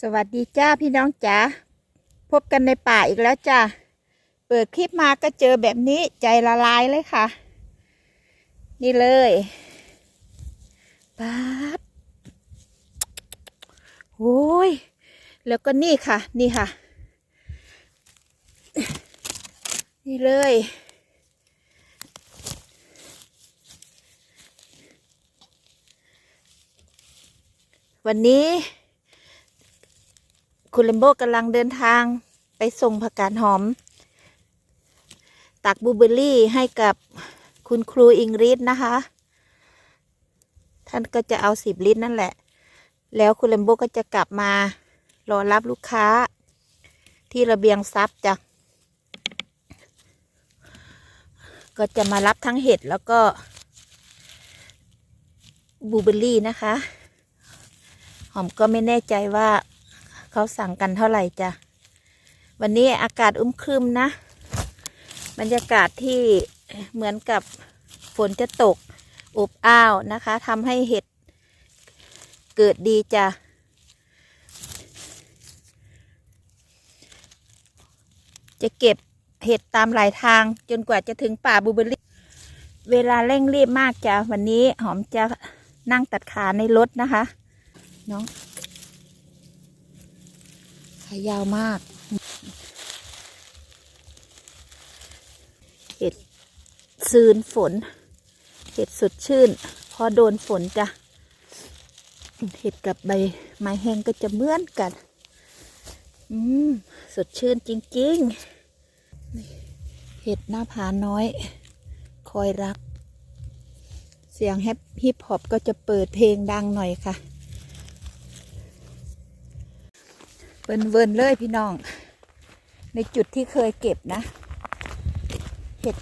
สวัสดีจ้าพี่น้องจ๋าพบกันในป่าอีกแล้วจ้าเปิดคลิปมาก็เจอแบบนี้ใจละลายเลยค่ะ นี่เลยปั๊บโอ้ยแล้วก็นี่ค่ะ นี่ค่ะ นี่เลย วันนี้ คุณเลมโบกำลังเดินทางไปส่งผักกาดหอม ตักบูเบอร์รี่ให้กับคุณครูอิงริสนะคะ ท่านก็จะเอาสิบลิตรนั่นแหละ แล้วคุณเลมโบก็จะกลับมารอรับลูกค้า ที่ระเบียงซับจ้ะก็จะมารับทั้งเห็ดแล้วก็บูเบอร์รี่นะคะ หอมก็ไม่แน่ใจว่า เขาสั่งกันเท่าไหร่จ้ะ วันนี้อากาศอึมครึมนะ บรรยากาศที่เหมือนกับฝนจะตกอบอ้าวนะคะทำให้เห็ดเกิดดีจ้ะ จะเก็บเห็ดตามหลายทางจนกว่าจะถึงป่าบูเบอร์รี่ เวลาเร่งรีบมากจ้ะ วันนี้หอมจะนั่งตัดขาในรถนะคะ น้อง ขายาวมาก เห็ดซืนฝน เห็ดสดชื่น พอโดนฝนจะเห็ดกับใบไม้แห้งก็จะเหมือนกัน อืม สดชื่นจริงๆ เห็ดหน้าผาน้อย คอยรัก เสียงแฮปฮิปฮอปก็จะเปิดเพลงดังหน่อยค่ะ เวินเวินๆเลยพี่น้อง ในจุดที่เคยเก็บนะ เห็ด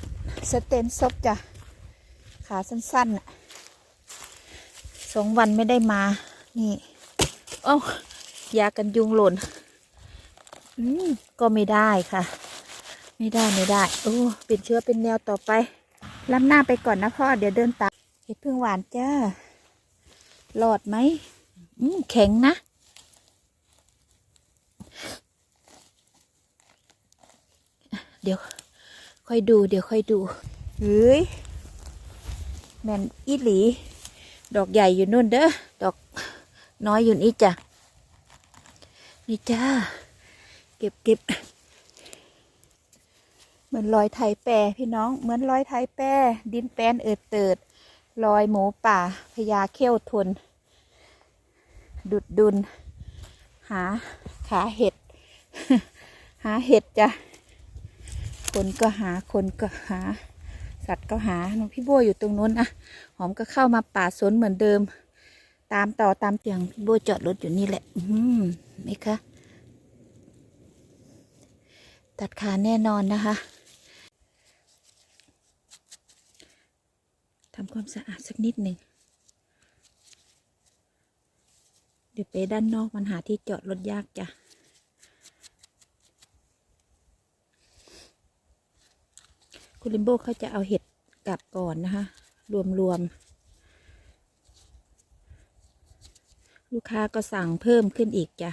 สเตนซบจ้ะ ขาสั้นๆสองวันไม่ได้มา นี่โอ้ยากันยุงหล่นอืมก็ไม่ได้ค่ะ ไม่ได้ไม่ได้ โอ้เป็นเชื้อเป็นแนวต่อไปล้ำหน้าไปก่อนนะพ่อ เดี๋ยวเดินตามเห็ดพึ่งหวานจ้าหลอดไหมอืมแข็งนะ เดี๋ยว ค่อยดู เดี๋ยวค่อยดูเฮ้ยแมนอีหลี ดอกใหญ่อยู่นู่นเด้อดอกน้อยอยู่นี่จ้ะนี่จ้าเก็บเก็บเหมือนรอยไทยแปรพี่น้องเหมือนรอยไทยแปรดินแปนเอิดเติดรอยหมูป่าพญาเขี้ยวทน ดุดดุน หาขาเห็ด หาเห็ดจ้ะ คนก็หาคนก็หา สัตว์ก็หาน้องพี่บัวอยู่ตรงนู้นนะหอมก็เข้ามาป่าสนเหมือนเดิม ตามต่อตามเตียงพี่บัวจอดรถอยู่นี่แหละ อืมนี่คะตัดขาแน่นอนนะคะทำความสะอาดสักนิดหนึ่งเดี๋ยวไปด้านนอกมันหาที่จอดรถยากจ้ะ คุณลิมโบเขาจะเอาเห็ดกลับก่อนนะคะ รวมๆลูกค้าก็สั่งเพิ่มขึ้นอีกจ้ะ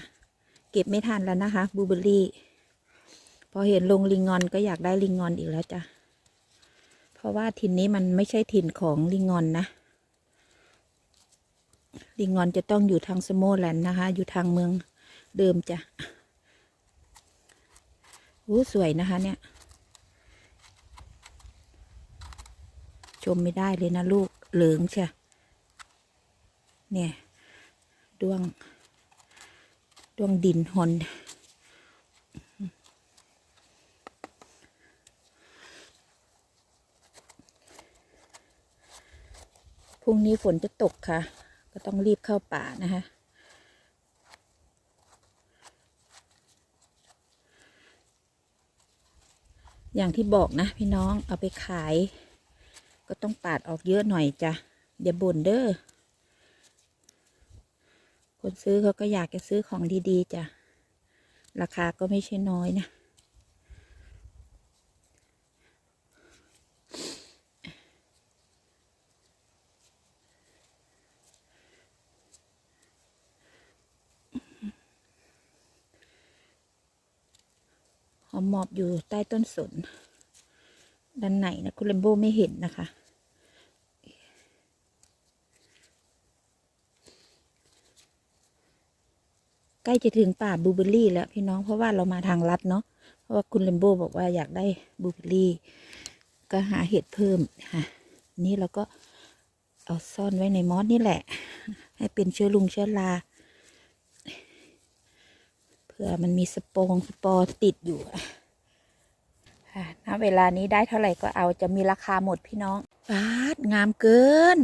เก็บไม่ทันแล้วนะคะบูเบอร์รี่ พอเห็นลงลิงงอนก็อยากได้ลิงงอนอีกแล้วจ้ะ เพราะว่าถิ่นนี้มันไม่ใช่ถิ่นของลิงงอนนะ ลิงงอนจะต้องอยู่ทางสโมแลนด์นะคะ อยู่ทางเมืองเดิมจ้ะอู้สวยนะคะเนี่ย ชมไม่ได้เลยนะลูกเหลืองใช่เนี่ยดวง ดวงดินหอนพรุ่งนี้ฝนจะตกค่ะ ก็ต้องรีบเข้าป่านะคะอย่างที่บอกนะพี่น้องเอาไปขาย ก็ต้องปาดออกเยอะหน่อยจ้ะอย่าบ่นเด้อคนซื้อเขาก็อยากจะซื้อของดีๆจ้ะราคาก็ไม่ใช่น้อยนะ หอมหมอบอยู่ใต้ต้นสน ด้านไหนนะคุณเลมโบไม่เห็นนะคะ ใกล้จะถึงป่าบลูเบอรี่แล้วพี่น้องเพราะว่าเรามาทางลัดเนาะเพราะว่าคุณเลมโบบอกว่าอยากได้บลูเบอร์รี่ ก็หาเห็ดเพิ่มค่ะ นี่เราก็เอาซ่อนไว้ในมอสนี่แหละ ให้เป็นเชื้อลุงเชื้อราเผื่อมันมีสปองสปอร์ติดอยู่อะ ค่ะณเวลานี้ได้เท่าไหร่ก็เอาจะมีราคาหมดพี่น้องฟาดงามเกิน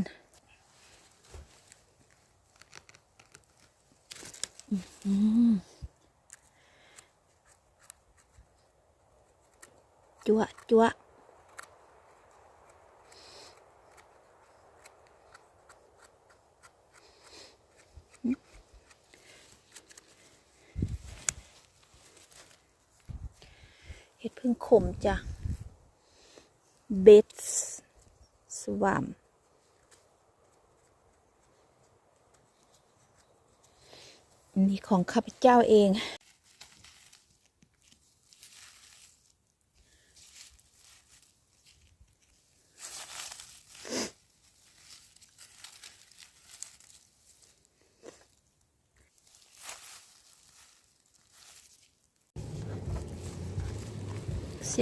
อืมจั่วจั่ว พึ่งขมจ้ะเบสสวามนี่ของข้าพเจ้าเอง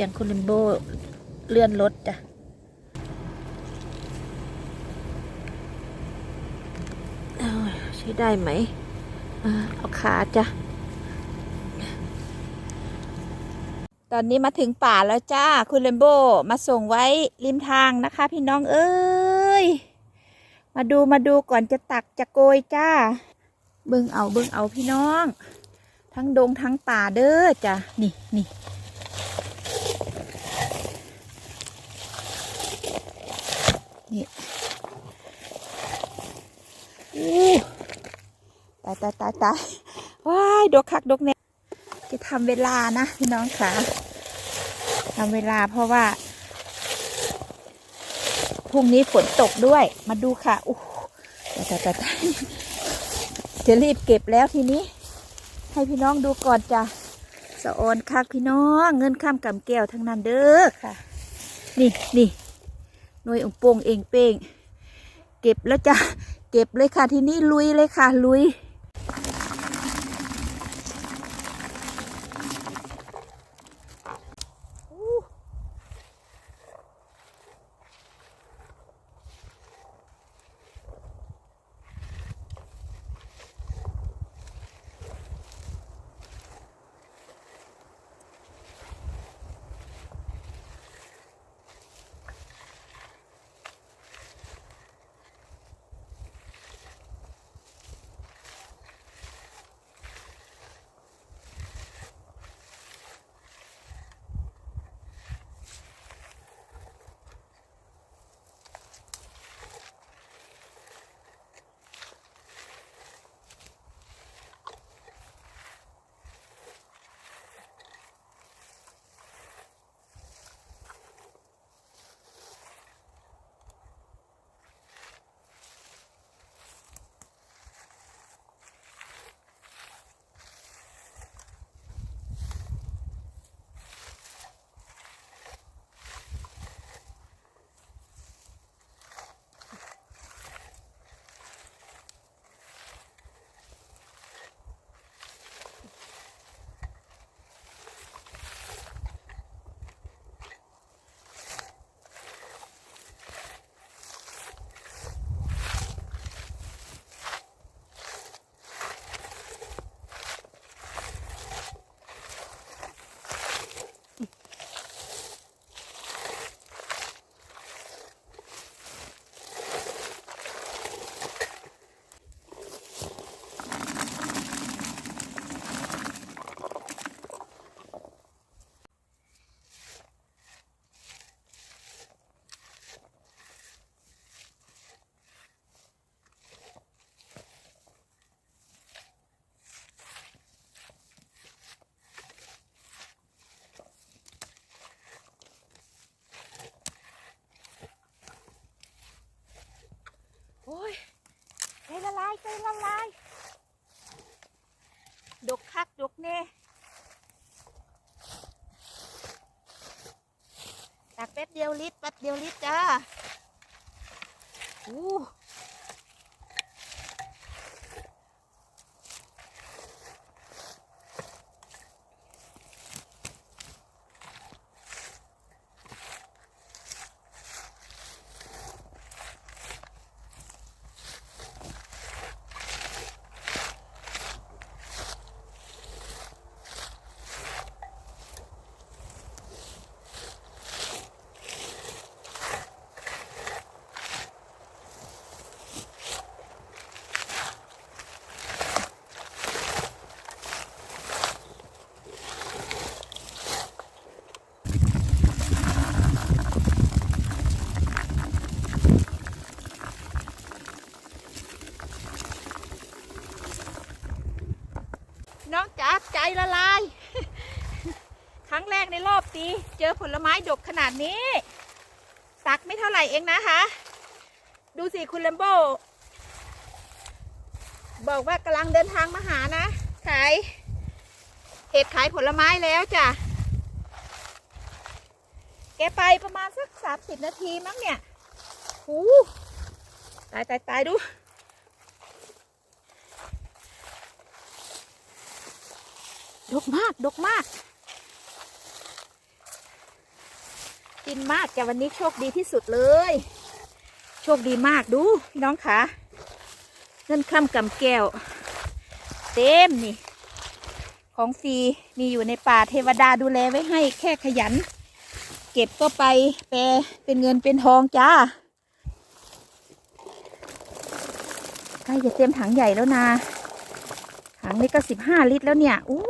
สียงคุณลิมโบเลื่อนรถจ้ะใช้ได้ไหม เอาขาจ้ะ ตอนนี้มาถึงป่าแล้วจ้า คุณเลมโบมาส่งไว้ริมทางนะคะ พี่น้องเอ้ย มาดูมาดูก่อนจะตักจะโกยจ้า เบิ่งเอาเบิ่งเอาพี่น้อง ทั้งดงทั้งป่าเด้อจ้ะ นี่นี่ ตายตายตายตายว้ายดกคักดกเนี่ยจะทำเวลานะพี่น้องค่ะทำเวลาเพราะว่าพรุ่งนี้ฝนตกด้วย มาดูค่ะอู้ตายตายตายตายจะรีบเก็บแล้วทีนี้ ให้พี่น้องดูก่อนจ้ะสะออนคักพี่น้อง เงินข้ามกำแก้วทั้งนั้นเด้อค่ะ นี่นี่หน่วยองโป่งเองเป้งเก็บแล้วจ้ะ เก็บเลยค่ะที่นี่ลุยเลยค่ะลุย เดียวลิตรแป๊บเดียวลิตรจ้าอู้ ละลาย ครั้งแรกในรอบปีเจอผลไม้ดกขนาดนี้ ตักไม่เท่าไหร่เองนะคะ ดูสิคุณเลมโบ บอกว่ากำลังเดินทางมาหานะ ขายเห็ดขายผลไม้แล้วจ้ะ แกไปประมาณสักสามสิบนาทีมั้งเนี่ยหูตายตายตายดู ดกมาก ดกมาก กินมากแต่วันนี้โชคดีที่สุดเลย โชคดีมากดูพี่น้องคะเงินคำกำแก้ว เต็มนี่ ของฟรีมีอยู่ในป่าเทวดาดูแลไว้ให้แค่ขยัน เก็บก็ไปแปลเป็นเงินเป็นทองจ้าใกล้จะเต็มถังใหญ่แล้วนะถังนี้ก็สิบห้าลิตรแล้วเนี่ย อู้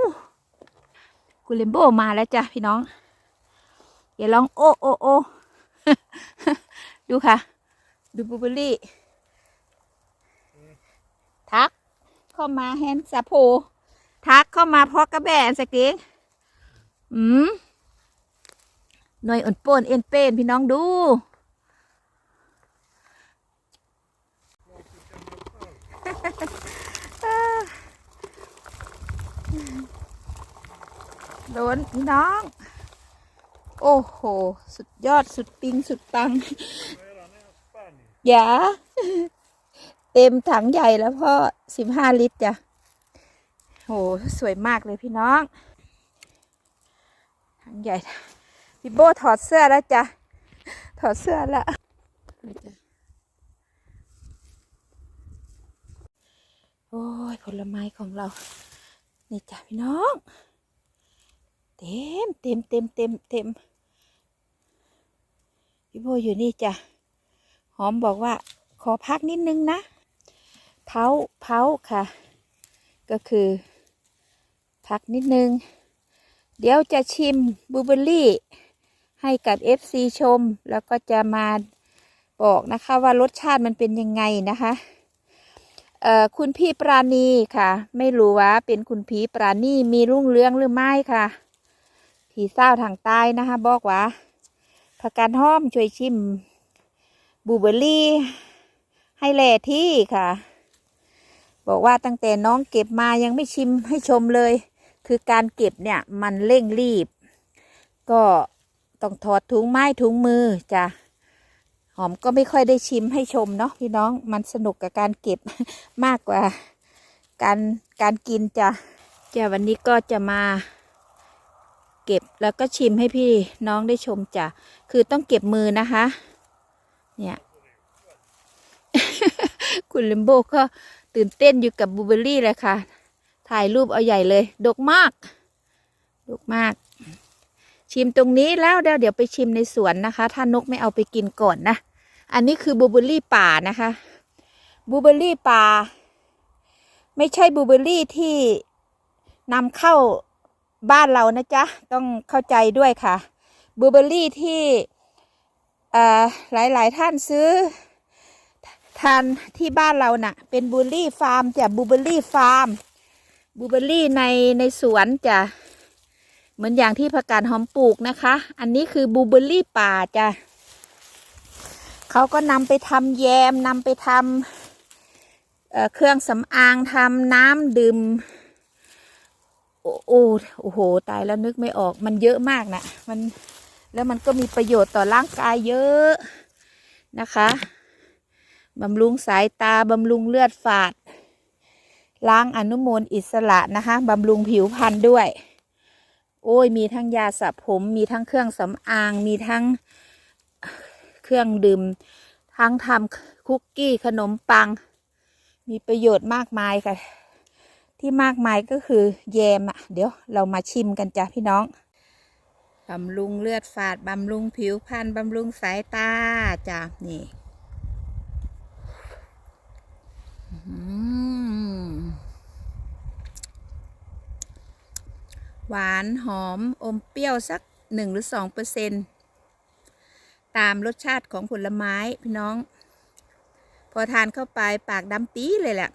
คุณเลมโบมาแล้วจ้ะพี่น้องอย่าลองโอโอโอดูค่ะ ดูบูเบอรี่ ทักเข้ามาแฮนซาโพทักเข้ามาเพราะกระแบนสกเกงอืมหน่วยอ่อนโปนเอ็นเป็นพี่น้องดู โดนพี่น้อง โอ้โห สุดยอดสุดปิงสุดปัง อย่า เต็มถังใหญ่แล้วพ่อสิบห้าลิตรจ้ะโหสวยมากเลยพี่น้อง ถังใหญ่พี่โบถอดเสื้อแล้วจ้ะ ถอดเสื้อแล้วโอ้ยผลไม้ของเรา นี่จ้ะพี่น้อง เต็มเต็มเต็มเต็มเต็มพี่โบอยู่นี่จ้ะหอมบอกว่า ขอพักนิดนึงนะเผาเผาค่ะ ก็คือ พักนิดนึง เดี๋ยวจะชิมบูเบอร์รี่ ให้กับ FC ชม แล้วก็จะมาบอกนะคะว่ารสชาติมันเป็นยังไงนะคะคุณพี่ปราณีค่ะ ไม่รู้ว่าเป็นคุณพี่ปราณีมีรุ่งเรืองหรือไม่ค่ะ ผีเศร้าทางใต้นะคะบอกว่าผักกาดหอมช่วยชิมบูเบอร์รี่ ให้แหล่ที่ค่ะ บอกว่าตั้งแต่น้องเก็บมายังไม่ชิมให้ชมเลย คือการเก็บเนี่ยมันเร่งรีบ ก็ต้องถอดถุงไม้ถุงมือจ้ะหอมก็ไม่ค่อยได้ชิมให้ชมเนาะพี่น้องมันสนุกกับการเก็บมากกว่า การการกินจ้ะจ้ะวันนี้ก็จะมา เก็บแล้วก็ชิมให้พี่น้องได้ชมจ้ะ คือต้องเก็บมือนะคะ เนี่ย คุณเลมโบก็ตื่นเต้นอยู่กับบูเบอร์รี่เลยค่ะ ถ่ายรูปเอาใหญ่เลย ดกมาก ดกมาก ชิมตรงนี้แล้วเดี๋ยวเดี๋ยวไปชิมในสวนนะคะ ถ้านกไม่เอาไปกินก่อนนะ อันนี้คือบูเบอร์รี่ป่านะคะ บูเบอร์รี่ป่า ไม่ใช่บูเบอร์รี่ที่นำเข้า บ้านเรานะจ๊ะ ต้องเข้าใจด้วยค่ะบลูเบอร์รี่ที่เอ่อหลายท่านซื้อทานที่บ้านเราน่ะ เป็นบลูเบอร์รี่ฟาร์มจ้ะบลูเบอร์รี่ฟาร์มบลูเบอร์รี่ในในสวนจ้ะเหมือนอย่างที่ผักกาดหอมปลูกนะคะ อันนี้คือบลูเบอร์รี่ป่าจ้ะเขาก็นำไปทำแยมนำไปทำเเครื่องสำอางทำน้ำดื่ม โอ้โอ้โอ้โห ตายแล้วนึกไม่ออก มันเยอะมากนะมันแล้วมันก็มีประโยชน์ต่อร่างกายเยอะนะคะบำรุงสายตาบำรุงเลือดฝาด ล้างอนุมูลอิสระนะคะบำรุงผิวพรรณด้วย โอ้ย มีทั้งยาสระผม มีทั้งเครื่องสำอาง มีทั้งเครื่องดื่ม ทั้งทำคุกกี้ขนมปัง มีประโยชน์มากมายค่ะ ที่มากมายก็คือแยมอะ เดี๋ยวเรามาชิมกันจ้ะพี่น้องบำรุงเลือดฝาดบำรุงผิวพรรณบำรุงสายตาจ้ะนี่หวานหอมอมเปรี้ยวสักหนึ่งหรือสองเปอร์เซ็นตามรสชาติของผลไม้พี่น้อง พอทานเข้าไปปากดำปี๊เลยแหละ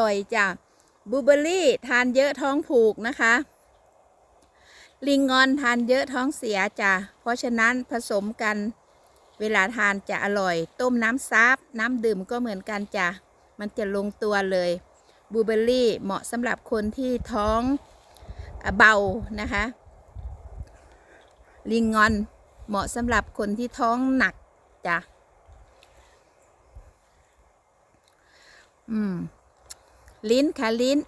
ร่อยจ้ะบูเบอรี่ทานเยอะท้องผูกนะคะ ลิงงอนทานเยอะท้องเสียจ้ะเพราะฉะนั้นผสมกันเวลาทานจะอร่อย ต้มน้ำซับน้ำดื่มก็เหมือนกันจ้ะมันจะลงตัวเลยบูเบอรี่เหมาะสำหรับคนที่ท้องเบานะคะ ลิงงอนเหมาะสำหรับคนที่ท้องหนักจ้ะอืม ลิ้นค่ะลิ้น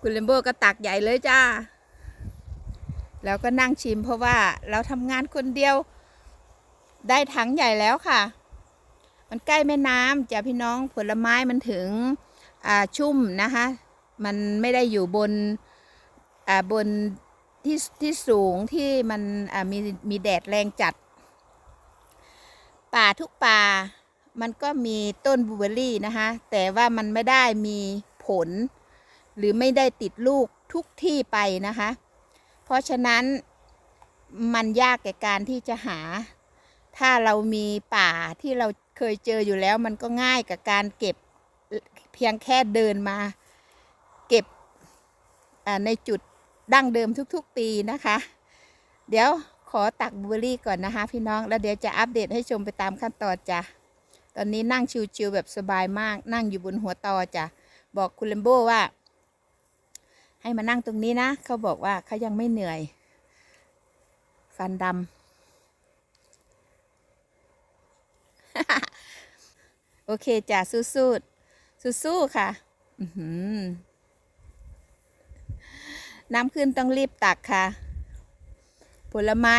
คุณเลมโบก็ตักใหญ่เลยจ้า แล้วก็นั่งชิมเพราะว่าเราทำงานคนเดียว ได้ถังใหญ่แล้วค่ะ มันใกล้แม่น้ำจ้ะพี่น้องผลไม้มันถึงชุ่มนะคะ มันไม่ได้อยู่บนบนที่ที่สูงที่มันมีมีแดดแรงจัด ป่าทุกป่า มันก็มีต้นบลูเบอรี่นะคะ แต่ว่ามันไม่ได้มีผล หรือไม่ได้ติดลูกทุกที่ไปนะคะ เพราะฉะนั้นมันยากแก่การที่จะหา ถ้าเรามีป่าที่เราเคยเจออยู่แล้ว มันก็ง่ายกับการเก็บเพียงแค่เดินมา เก็บในจุดดั้งเดิมทุกๆปีนะคะ เดี๋ยว อตักบลูเบอร์รี่ก่อนนะคะ พี่น้องแล้วเดี๋ยวจะอัปเดตให้ชมไปตามขั้นตอนจ้ะตอนนี้นั่งชิวๆแบบสบายมาก นั่งอยู่บนหัวตอจ้ะบอกคุณเลมโบว่า ให้มานั่งตรงนี้นะ เขาบอกว่าเขายังไม่เหนื่อย ฟันดำโอเคจ้ะสู้ๆสู้ๆค่ะอื้อหือน้ำขึ้นต้องรีบตักค่ะ ลไม้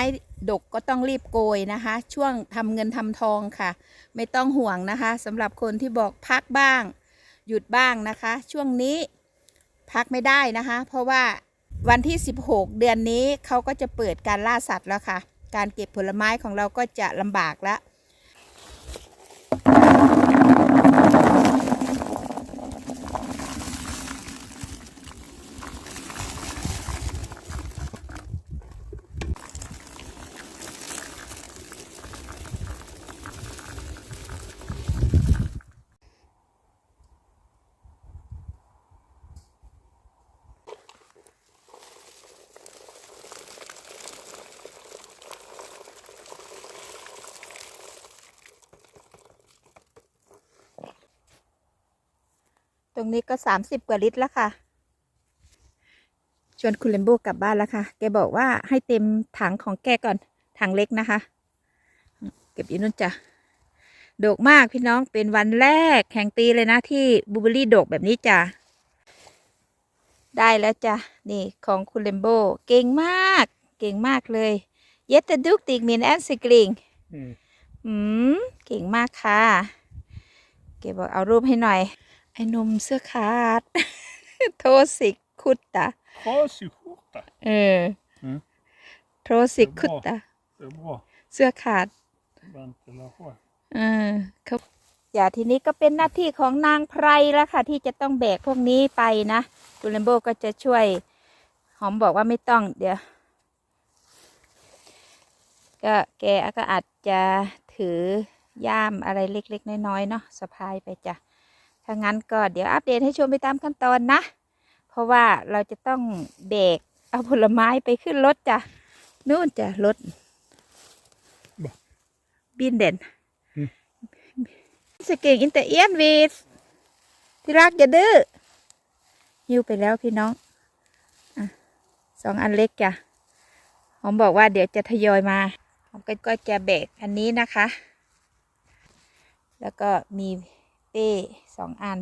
ดกก็ต้องรีบโกยนะคะ ช่วงทำเงินทำทองค่ะ ไม่ต้องห่วงนะคะสำหรับคนที่บอกพักบ้าง หยุดบ้างนะคะ ช่วงนี้พักไม่ได้นะคะ เพราะว่าวันที่ 16 เดือนนี้เขาก็จะเปิดการล่าสัตว์แล้วค่ะ การเก็บผลไม้ของเราก็จะลำบากแล้ว ตรงนี้ก็30กว่าลิตรแล้วค่ะชวนคุณเลมโบกลับบ้านแล้วค่ะ แกบอกว่าให้เต็มถังของแกก่อน ถังเล็กนะคะ เก็บอยู่นู่นจ้ะดกมากพี่น้อง เป็นวันแรกแข่งตีเลยนะที่บลูเบอรี่ดกแบบนี้จ้ะ ได้แล้วจ้ะ นี่ของคุณเลมโบ เก่งมาก เก่งมากเลย เยตดุกติกมินแอนซิกลิง Mm. อืม เก่งมากค่ะ เก็บบอกเอารูปให้หน่อย ไอ้หนมเสื้อขาด โทสิกคุตตะ Trasig-skjorta. เอออืมโทสิกคุตตะ Det är bra. เสื้อขาด Ventilation. เออครับอย่าทีนี้ก็เป็นหน้าที่ของนางไพรแล้วค่ะ ที่จะต้องแบกพวกนี้ไปนะคุณเลมโบก็จะช่วย หอมบอกว่าไม่ต้อง เดี๋ยว ก็แกก็อาจจะถือย่ามอะไรเล็กๆน้อยๆเนาะสะพายไปจ้ะ ถ้างั้นก็เดี๋ยวอัปเดตให้ชมไปตามขั้นตอนนะ เพราะว่าเราจะต้องแบกเอาผลไม้ไปขึ้นรถจ้ะนู่นจ้ะรถบ่บินเด่นอืมสเก่งอินเตอร์เอียนวีสที่รักอย่าดื้อหิวไปแล้วพี่น้องอะสองอันเล็กจ้ะหอมบอกว่าเดี๋ยวจะทยอยมาหอมก็ก็จะแบกอันนี้นะคะ แล้วก็มี เป้สองอัน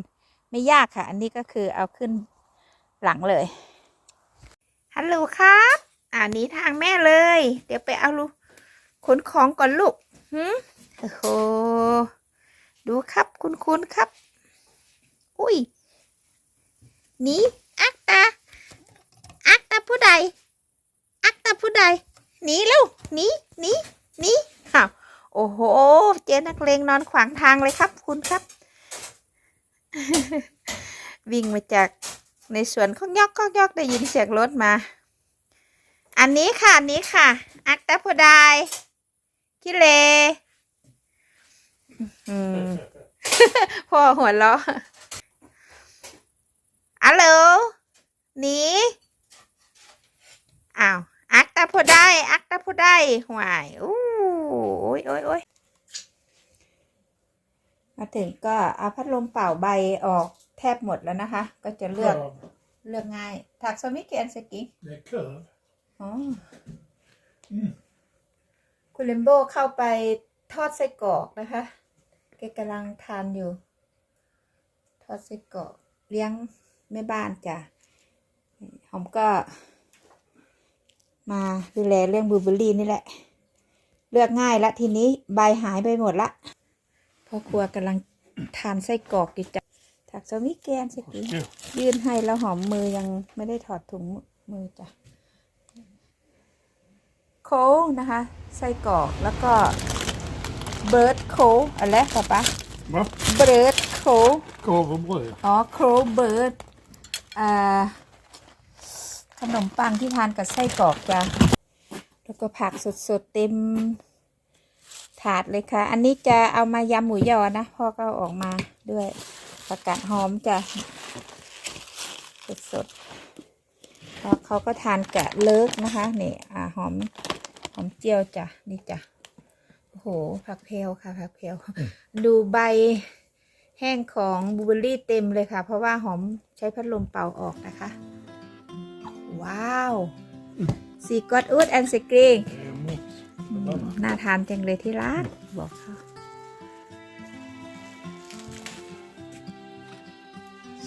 ไม่ยากค่ะ อันนี้ก็คือเอาขึ้นหลังเลยฮัลโหลครับอันนี้ทางแม่เลย เดี๋ยวไปเอาลูกขนของก่อนลูกหืมโอ้โหดูครับคุณคุณครับ อุ้ยหนีอักตาอักตาผู้ใดอักตาผู้ใดหนีลูกหนีหนีหนีอ้าวโอ้โห เจ๊นักเลงนอนขวางทางเลยครับคุณครับ วิ่งมาจากในสวนข้องยอกข้องยอกได้ยินเสียงรถมา อันนี้ค่ะ อันนี้ค่ะ อักตาผู้ใดคิเลพ่อหัวเราะอัลโหลหนีอ้าว อักตาผู้ใดอักตาผู้ใดหวาย อู้โอ้ยโอ้ยโอ้ย มาถึงก็เอาพัดลมเป่าใบออกแทบหมดแล้วนะคะ ก็จะเลือก Curve. เลือกง่ายถักสมิเกนสกิ Det är kurv. อ๋ออคุณเลมโบเข้าไปทอดไส้กรอกนะคะแกกำลังทานอยู่ ทอดไส้กรอกเลี้ยงแม่บ้านจ้ะหอมก็ มาดูแลเรื่องบลูเบอร์รี่นี่แหละ เลือกง่ายละทีนี้ใบหายไปหมดละ พ่อครัวกำลังทานไส้กรอกอยู่จ้ะถักสมิแกนสกิ Ja. ยื่นให้แล้วหอมมือยังไม่ได้ถอดถุงมือจ้ะโค้งนะคะไส้กรอกแล้วก็เบิร์ดโค้งอะไรป๊าป๊า Va? เบิร์ดโค้ง Korv och bröd. อ๋อโค้งเบิร์ดอ่าขนมปังที่ทานกับไส้กรอกจ้ะแล้วก็ผักสดๆเต็ม ถาดเลยค่ะ อันนี้จะเอามายำหมูยอนะพ่อก็ออกมาด้วยผักกาดหอมจ้ะสดๆแล้วเขาก็ทานกะเลิกนะคะนี่อ่าหอมหอมเจียวจ้ะนี่จ้ะโอ้โหผักเพลค่ะผักเพลดูใบแห้งของบลูเบอรี่เต็มเลยค่ะ เพราะว่าหอมใช้พัดลมเป่าออกนะคะ ว้าว สีกอดอูดแอนด์สกรีง น่าทานจังเลยที่ร้านบอกเขา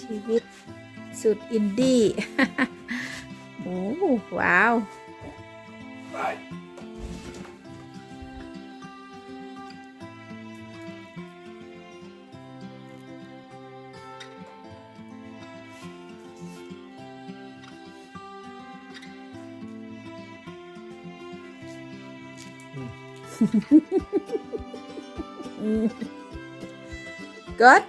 ชีวิตสุดอินดี้ โอ้ว้าว good